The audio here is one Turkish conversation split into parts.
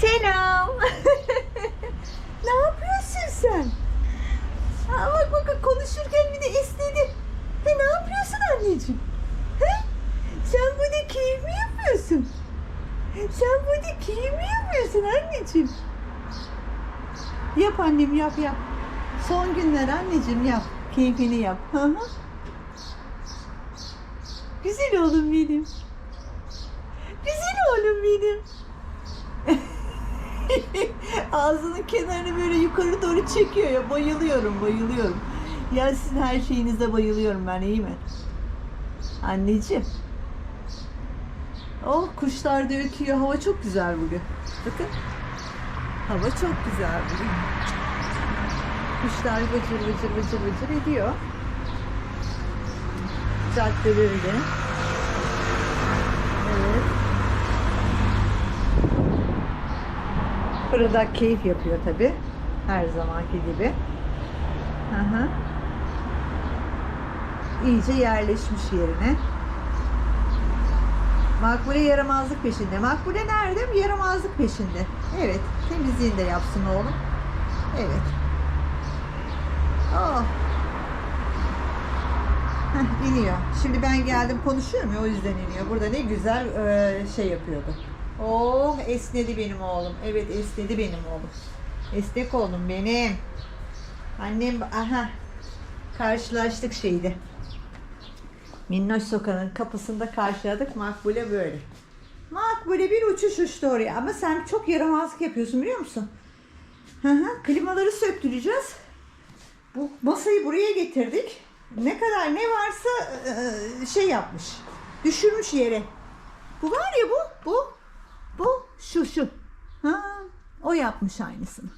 Selam. ne yapıyorsun sen? Aa, bak bak konuşurken bir de esnedi. He, ne yapıyorsun anneciğim? He? Sen burada keyif mi yapıyorsun? Sen burada keyif mi yapıyorsun anneciğim? Yap annem yap yap. Son günler anneciğim yap. Keyfini yap. Güzel oğlum benim. Güzel oğlum benim. Ağzının kenarını böyle yukarı doğru çekiyor ya. Bayılıyorum, bayılıyorum. Ya sizin her şeyinize bayılıyorum ben iyi mi? Anneciğim. Oh kuşlar da ötüyor. Hava çok güzel bugün. Bakın. Hava çok güzel bugün. Kuşlar vıcır vıcır vıcır vıcır ediyor. Cadde böyle. Evet. Fırıldak keyif yapıyor tabi. Her zamanki gibi. Hı. İyice yerleşmiş yerine. Makbule yaramazlık peşinde. Makbule nerede? Yaramazlık peşinde. Evet. Temizliğini de yapsın oğlum. Evet. Oh. Heh, iniyor. Şimdi ben geldim konuşuyorum ya o yüzden iniyor. Burada ne güzel e, şey yapıyordu. Oh esnedi benim oğlum. Evet esnedi benim oğlum. Esnek oğlum benim. Annem aha karşılaştık şeydi. Minnoş Sokağı'nın kapısında karşıladık. Makbule böyle. Makbule bir uçuş uçtu oraya. Ama sen çok yaramazlık yapıyorsun biliyor musun? Hı hı. Klimaları söktüreceğiz. Bu masayı buraya getirdik. Ne kadar ne varsa e, şey yapmış. Düşürmüş yere. Bu var ya bu, bu, bu, şu, şu. Ha, o yapmış aynısını.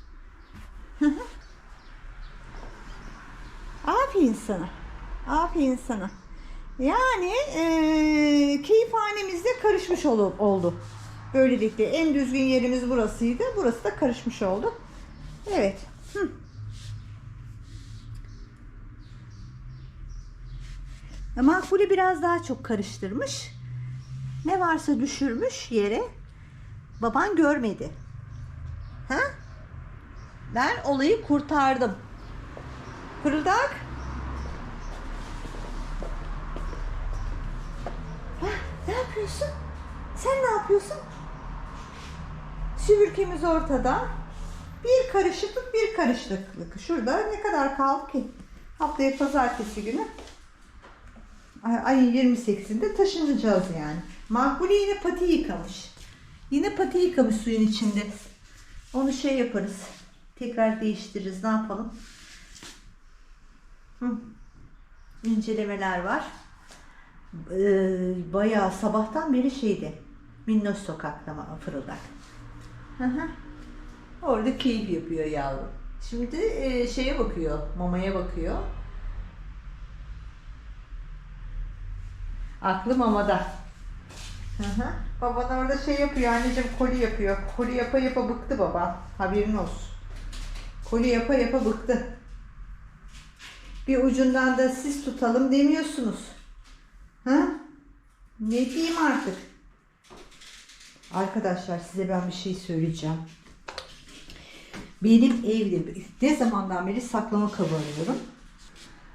Aferin sana. Aferin sana. Yani e, keyifhanemizde karışmış ol- oldu. Böylelikle en düzgün yerimiz burasıydı. Burası da karışmış oldu. Evet. Hı. Makbule biraz daha çok karıştırmış. Ne varsa düşürmüş yere. Baban görmedi. Ha? Ben olayı kurtardım. Fırıldak. Ne yapıyorsun? Sen ne yapıyorsun? Süpürgemiz ortada. Bir karışıklık, bir karışıklık. Şurada ne kadar kaldı ki? Haftaya pazartesi günü ay- ayın 28'inde taşınacağız yani. Makbule yine pati yıkamış. Yine pati yıkamış suyun içinde. Onu şey yaparız. Tekrar değiştiririz. Ne yapalım? Hı. İncelemeler var. Ee, bayağı sabahtan beri şeydi. Minnoş sokakta fırıldak. Hı hı. Orada keyif yapıyor yavrum. Şimdi e, şeye bakıyor, mamaya bakıyor. Aklı mamada. Hı hı. Baban orada şey yapıyor anneciğim koli yapıyor. Koli yapa yapa bıktı baba. Haberin olsun. Koli yapa yapa bıktı. Bir ucundan da siz tutalım demiyorsunuz. Ha? Ne diyeyim artık? Arkadaşlar size ben bir şey söyleyeceğim. Benim evde ne zamandan beri saklama kabı arıyorum.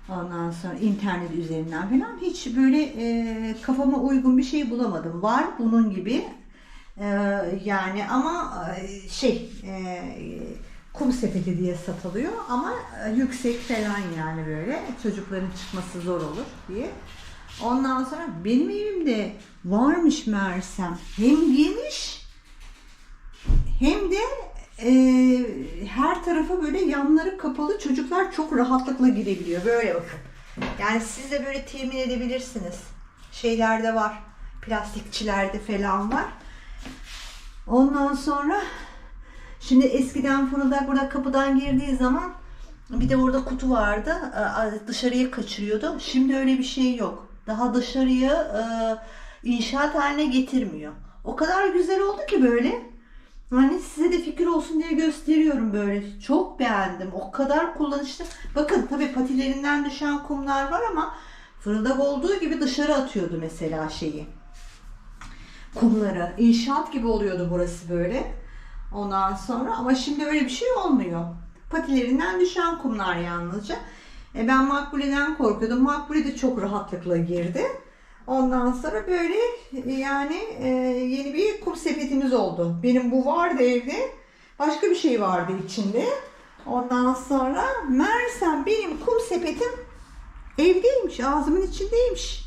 Ondan sonra internet üzerinden falan hiç böyle e, kafama uygun bir şey bulamadım. Var bunun gibi E, yani ama e, şey e, kum sepeti diye satılıyor ama e, yüksek falan yani böyle çocukların çıkması zor olur diye. Ondan sonra benim evimde varmış meğersem hem geniş hem de e, her tarafa böyle yanları kapalı çocuklar çok rahatlıkla girebiliyor. Böyle bakın. Yani siz de böyle temin edebilirsiniz. Şeylerde var. Plastikçilerde falan var. Ondan sonra şimdi eskiden fırıldak burada kapıdan girdiği zaman bir de orada kutu vardı. e, Dışarıya kaçırıyordu. Şimdi öyle bir şey yok. Daha dışarıya e, inşaat haline getirmiyor. O kadar güzel oldu ki böyle. Hani size de fikir olsun diye gösteriyorum böyle. Çok beğendim. O kadar kullanışlı. Bakın tabii patilerinden düşen kumlar var ama fırıldak olduğu gibi dışarı atıyordu mesela şeyi. Kumları. İnşaat gibi oluyordu burası böyle. Ondan sonra ama şimdi öyle bir şey olmuyor. Patilerinden düşen kumlar yalnızca. E ben Makbule'den korkuyordum. Makbule de çok rahatlıkla girdi. Ondan sonra böyle yani e, yeni bir kum sepetimiz oldu. Benim bu vardı evde. Başka bir şey vardı içinde. Ondan sonra meğersem benim kum sepetim evdeymiş. Ağzımın içindeymiş.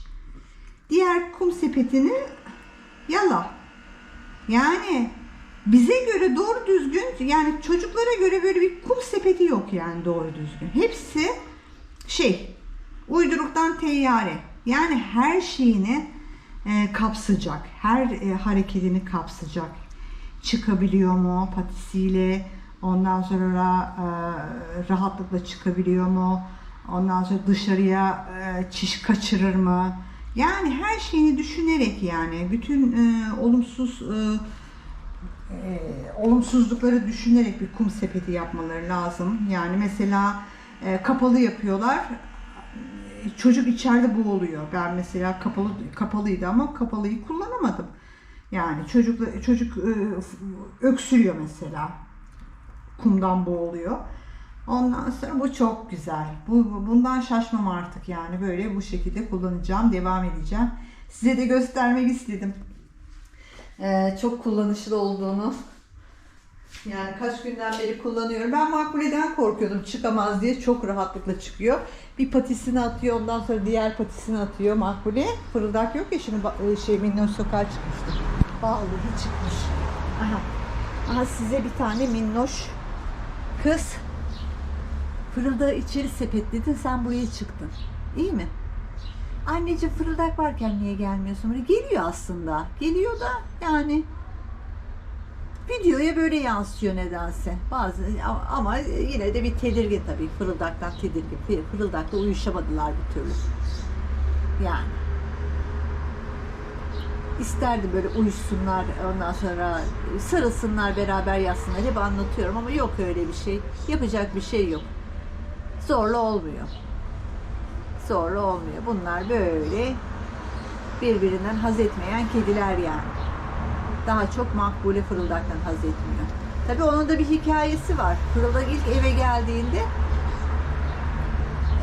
Diğer kum sepetini yala. Yani bize göre doğru düzgün yani çocuklara göre böyle bir kum sepeti yok yani doğru düzgün. Hepsi şey uyduruktan teyyare. Yani her şeyini e, kapsayacak. Her e, hareketini kapsayacak. Çıkabiliyor mu patisiyle? Ondan sonra e, rahatlıkla çıkabiliyor mu? Ondan sonra dışarıya e, çiş kaçırır mı? Yani her şeyini düşünerek yani bütün e, olumsuz e, e, olumsuzlukları düşünerek bir kum sepeti yapmaları lazım. Yani mesela e, kapalı yapıyorlar. Çocuk içeride boğuluyor. Ben mesela kapalı kapalıydı ama kapalıyı kullanamadım. Yani çocuk çocuk e, öksürüyor mesela. Kumdan boğuluyor. Ondan sonra bu çok güzel. Bu bundan şaşmam artık yani böyle bu şekilde kullanacağım, devam edeceğim. Size de göstermek istedim. Ee, çok kullanışlı olduğunu. Yani kaç günden beri kullanıyorum. Ben Makbule'den korkuyordum çıkamaz diye. Çok rahatlıkla çıkıyor. Bir patisini atıyor ondan sonra diğer patisini atıyor Makbule. Fırıldak yok ya şimdi e, şey minnoş sokağa çıkmıştı. Vallahi çıkmış. Aha. Aha size bir tane minnoş kız Fırıldağı içeri sepetledi sen buraya çıktın. İyi mi? Anneciğim fırıldak varken niye gelmiyorsun? Geliyor aslında. Geliyor da yani videoya böyle yansıyor nedense. Bazı ama yine de bir tedirgin tabii. Fırıldaktan tedirgin. Fırıldakla uyuşamadılar bir türlü. Yani. İsterdim böyle uyuşsunlar ondan sonra sarılsınlar beraber yatsınlar. Hep anlatıyorum ama yok öyle bir şey. Yapacak bir şey yok. Zorla olmuyor. Zorla olmuyor. Bunlar böyle birbirinden haz etmeyen kediler yani. Daha çok makbule fırıldaktan haz etmiyor. Tabii onun da bir hikayesi var. Fırıldak ilk eve geldiğinde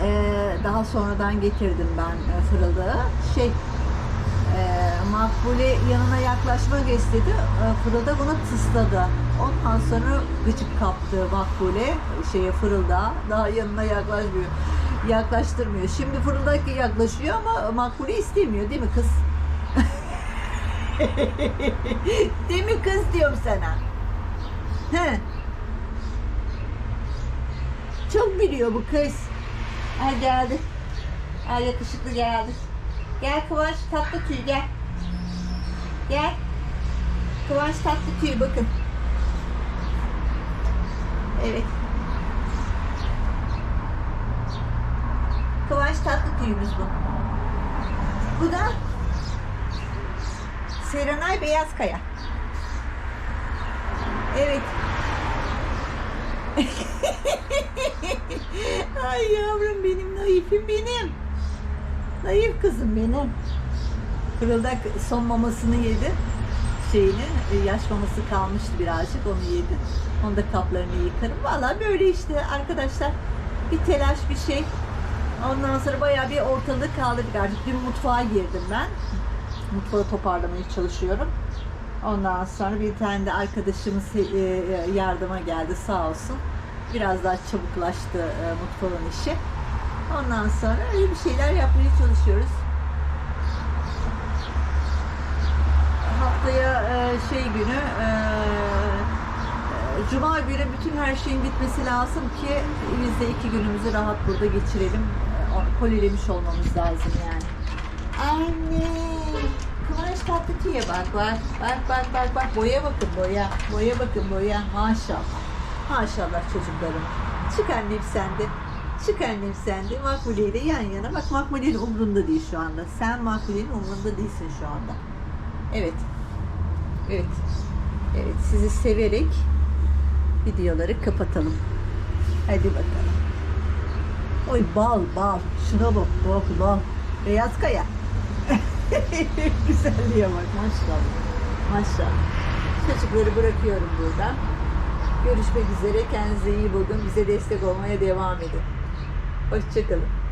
eee, daha sonradan getirdim ben e, fırıldağı. Şey eee Makbule yanına yaklaşmak istedi. E, Fırıldak onu tısladı. Ondan sonra gıcık kaptı Makbule şeye fırıldağa. Daha yanına yaklaşmıyor. Yaklaştırmıyor. Şimdi fırıldak yaklaşıyor ama Makbule istemiyor değil mi kız? değil mi kız diyorum sana. He. Çok biliyor bu kız. Ha geldi. Ha yakışıklı geldi. Gel Kıvanç tatlı tüy gel. Gel. Kıvanç tatlı tüy bakın. Evet. Kıvanç tatlı tüyümüz bu. Bu da Serenay Beyaz Kaya. Evet. Ay yavrum benim naifim benim. Naif kızım benim. Fırıldak son mamasını yedi. Şeyini, e, yaş maması kalmıştı birazcık onu yedi. Onu da kaplarını yıkarım. Valla böyle işte arkadaşlar bir telaş bir şey. Ondan sonra bayağı bir ortalığı kaldırdık artık. Bir mutfağa girdim ben. Mutfağı toparlamaya çalışıyorum. Ondan sonra bir tane de arkadaşımız e, e, yardıma geldi sağ olsun. Biraz daha çabuklaştı e, mutfağın işi. Ondan sonra öyle bir şeyler yapmaya çalışıyoruz. Haftaya şey günü Cuma günü bütün her şeyin bitmesi lazım ki biz de iki günümüzü rahat burada geçirelim. Kolilemiş olmamız lazım yani. Anne! Kıvanç Tatlıtuğ'a bak bak. Bak bak bak bak. Boya bakın boya. Boya bakın boya. Maşallah. Maşallah çocuklarım. Çık annem sen de. Çık annem sen de. Makbule ile yan yana. Bak Makbule'nin umrunda değil şu anda. Sen Makbule'nin umrunda değilsin şu anda. Evet. Evet. Evet sizi severek videoları kapatalım. Hadi bakalım. Oy bal bal. Şuna bak bak bal. Beyaz kaya. Güzelliğe bak maşallah. Maşallah. Çocukları bırakıyorum burada. Görüşmek üzere. Kendinize iyi bakın. Bize destek olmaya devam edin. Hoşçakalın.